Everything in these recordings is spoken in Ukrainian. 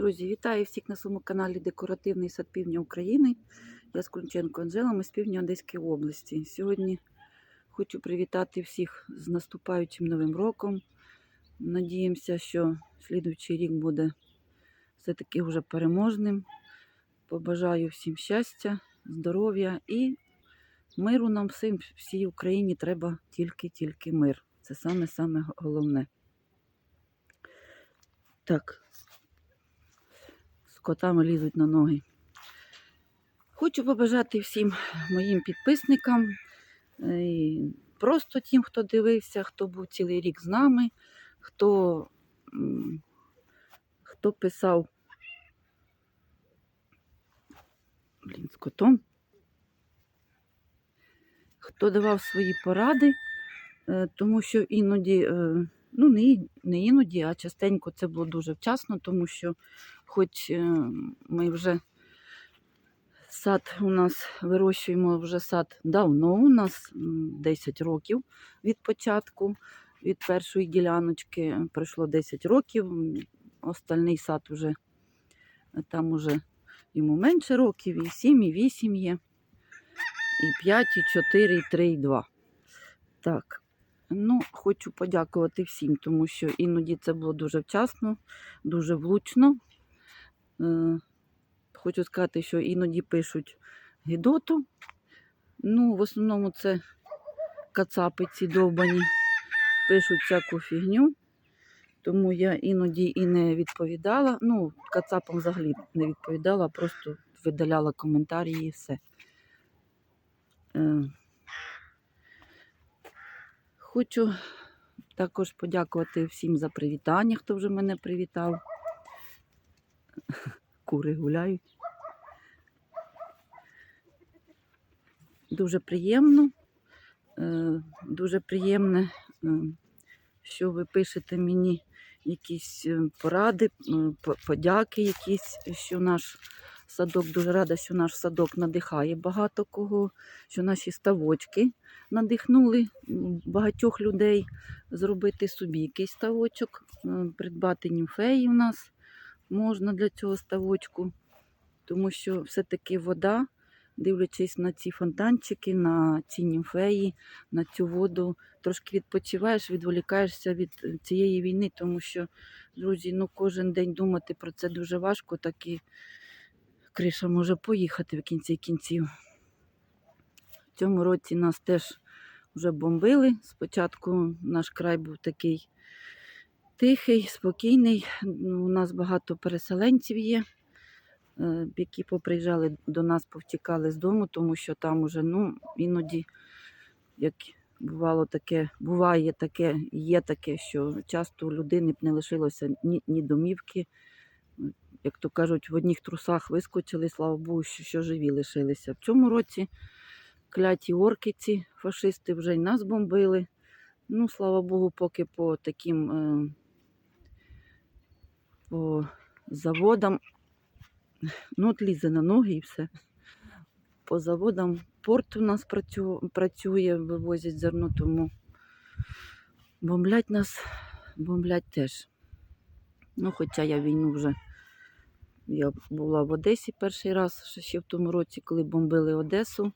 Друзі, вітаю всіх на своєму каналі Декоративний сад Півдня України. Я Скунченко Анжела, ми з півдня Одеської області. Сьогодні хочу привітати всіх з наступаючим новим роком. Надіємося, що слідуючий рік буде все-таки вже переможним. Побажаю всім щастя, здоров'я і миру нам всім, всій Україні треба тільки-тільки мир. Це саме-саме головне. Так, котами лізуть на ноги. Хочу побажати всім моїм підписникам, е, і просто тим, хто дивився, хто був цілий рік з нами, хто, хто писав блін, з котом, хто давав свої поради, е, тому що іноді. е, Ну, не іноді, а частенько це було дуже вчасно, тому що, хоч е, ми вже сад у нас вирощуємо вже сад давно, у нас 10 років від початку, від першої діляночки пройшло 10 років. Остальний сад вже там уже йому менше років, і 7, і 8 є, і 5, і 4, і 3, і 2. Так. Ну, хочу подякувати всім, тому що іноді це було дуже вчасно, дуже влучно. Хочу сказати, що іноді пишуть гідоту. Ну, в основному це кацапи ці довбані, пишуть всяку фігню. Тому я іноді і не відповідала. Ну, кацапам взагалі не відповідала, просто видаляла коментарі і все. Е, Хочу також подякувати всім за привітання, хто вже мене привітав. Кури гуляють. Дуже приємно, е, дуже приємне, е, що ви пишете мені якісь е, поради, подяки якісь, що наш садок, дуже рада, що наш садок надихає багато кого, що наші ставочки надихнули багатьох людей зробити собі якийсь ставочок, придбати німфеї у нас можна для цього ставочку, тому що все-таки вода, дивлячись на ці фонтанчики, на ці німфеї, на цю воду, трошки відпочиваєш, відволікаєшся від е, цієї війни, тому що, друзі, ну кожен день думати про це дуже важко, так і криша може поїхати в кінці кінців. В цьому році нас теж вже бомбили. Спочатку наш край був такий тихий, спокійний. Ну, У нас багато переселенців є, е, які поприїжджали до нас, повтікали з дому, тому що там уже ну, іноді, як бувало таке, буває таке, є таке, що часто у людини б не лишилося ні, ні домівки. Як то кажуть, в одних трусах вискочили, слава Богу, що, що живі лишилися. В цьому році кляті орки ці фашисти вже й нас бомбили. Ну, слава Богу, поки по таким е, по заводам, ну, от лізе на ноги і все. По заводам порт у нас працює, вивозять зерно, тому бомблять нас, бомблять теж. Ну, хоча я війну вже я була в Одесі перший раз, ще в тому році, коли бомбили Одесу.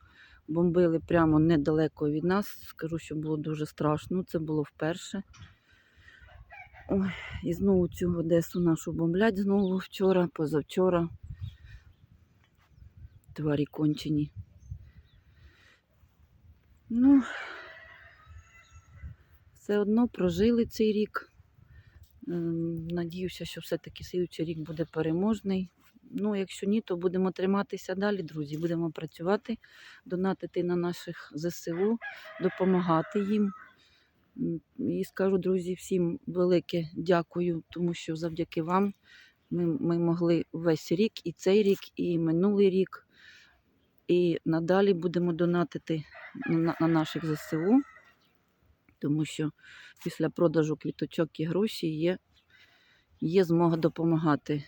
Бомбили прямо недалеко від нас. Скажу, що було дуже страшно. Це було вперше. Ой, і знову цю Одесу нашу бомблять знову вчора, позавчора. Тварі кончені. Ну, все одно прожили цей рік. Ем, Надіюся, що все-таки слідуючий рік буде переможний. Ну, якщо ні, то будемо триматися далі, друзі. Будемо працювати, донатити на наших ЗСУ, допомагати їм. І скажу, друзі, всім велике дякую, тому що завдяки вам ми, ми могли весь рік, і цей рік, і минулий рік. І надалі будемо донатити на, на наших ЗСУ, тому що після продажу квіточок і гроші є, є змога допомагати.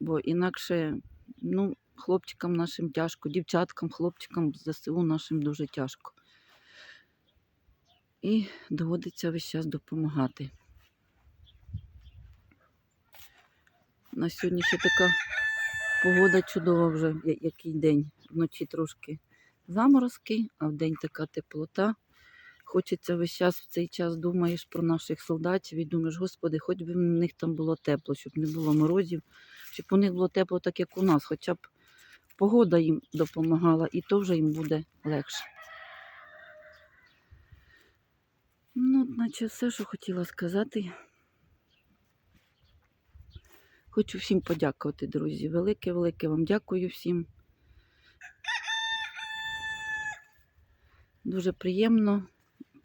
Бо інакше ну, хлопчикам нашим тяжко, дівчаткам, хлопчикам ЗСУ нашим дуже тяжко. І доводиться весь час допомагати. На сьогодні ще така погода чудова вже, який день. Вночі трошки заморозки, а вдень така теплота. Хочеться весь час в цей час думаєш про наших солдатів і думаєш, господи, хоч би в них там було тепло, щоб не було морозів, щоб у них було тепло так, як у нас, хоча б погода їм допомагала, і то вже їм буде легше. Ну, наче все, що хотіла сказати. Хочу всім подякувати, друзі. Велике-велике вам дякую всім. Дуже приємно.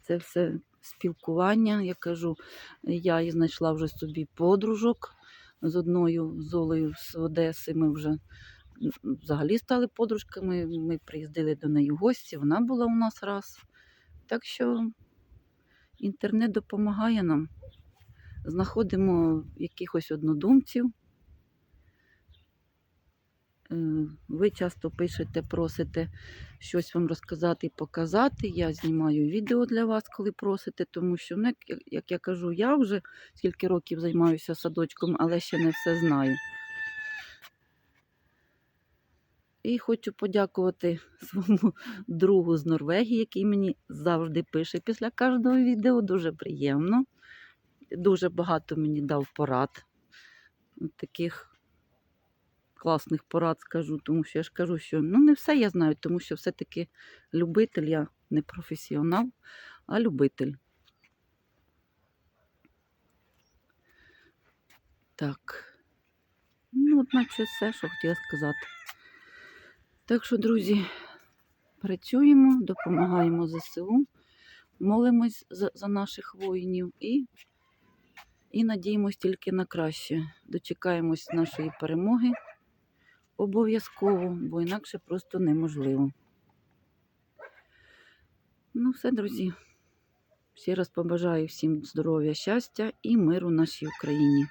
Це все спілкування. Я кажу, я знайшла вже собі подружок з одною з Олею з Одеси. Ми вже взагалі стали подружками. Ми приїздили до неї в гості, вона була у нас раз. Так що інтернет допомагає нам. Знаходимо якихось однодумців. Е, Ви часто пишете, просите щось вам розказати і показати. Я знімаю відео для вас, коли просите, тому що, ну, як, як я кажу, я вже скільки років займаюся садочком, але ще не все знаю. І хочу подякувати своєму другу з Норвегії, який мені завжди пише після кожного відео. Дуже приємно. Дуже багато мені дав порад. Таких класних порад скажу, тому що я ж кажу, що ну не все я знаю, тому що все-таки любитель, я не професіонал, а любитель. Так. Ну, от все, що хотіла сказати. Так що, друзі, працюємо, допомагаємо ЗСУ, молимось за, за наших воїнів і, і надіємось тільки на краще. Дочекаємось нашої перемоги обов'язково, бо інакше просто неможливо. Ну, все, друзі. Ще раз побажаю всім здоров'я, щастя і миру нашій Україні.